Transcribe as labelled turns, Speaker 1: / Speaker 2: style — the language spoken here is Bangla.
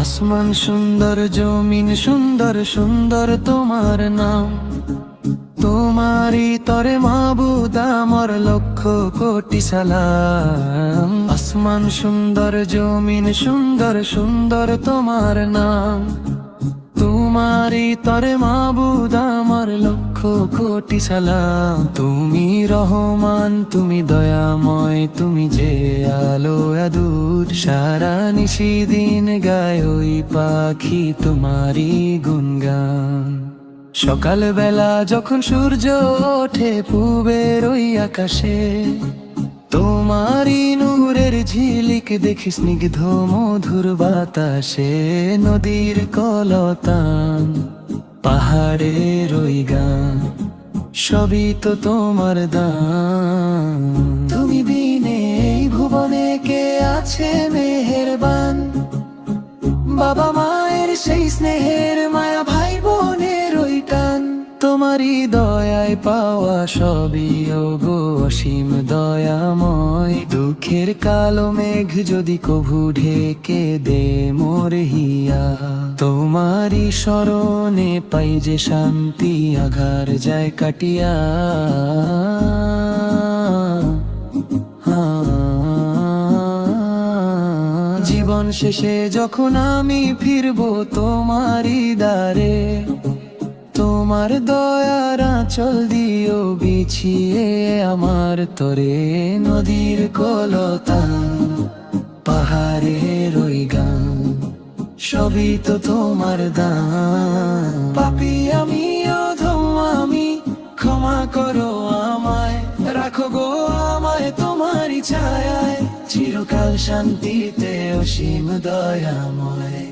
Speaker 1: আসমান সুন্দর, জমিন সুন্দর সুন্দর তোমার নাম। তোমারই তরে মাবুদ আমার লক্ষ কোটি সালাম। আসমান সুন্দর, জমিন সুন্দর সুন্দর তোমার নাম। তোমারই তরে মাবুদ, আমার লক্ষ কোটি সালাম। তুমি রহমান, তুমি দয়াময়, তুমি যে আলো আদুর সারা নিশি দিন গায় ওই পাখি তোমারই গুনগান সকালবেলা যখন সূর্য ওঠে, পূবের ওই আকাশে তোমারই নূরের ঝিলিক দেখি স্নিগ্ধ মধুর বাতাসে নদীর কলতান, পাহাড়ের ওই গান, সবই তো তোমার দান। তুমি বিনে এই ভুবনে কে আছে মেহেরবান? বাবা মায়ের সেই স্নেহের পাওয়া সবই, ওগো অসীম দয়াময়। দুঃখের কালো মেঘ যদি কভু ঢেকে দে মোর হিয়া। তোমারই স্মরণে পাই যে শান্তি, আঘার যায় কাটিয়া। জীবন শেষে যখন আমি ফিরবো তোমারই দ্বারে তোমার দয়ার আঁচল দিও, বিছিয়ে আমার তরে নদীর কলতান পাহাড়ের ওই গান, সবই তো তোমার দান। পাপি আমি আমি, ক্ষমা করো আমায়। রাখো গো আমায় তোমারই ছায়ায়, চিরকাল শান্তিতে অসীম দয়াময়।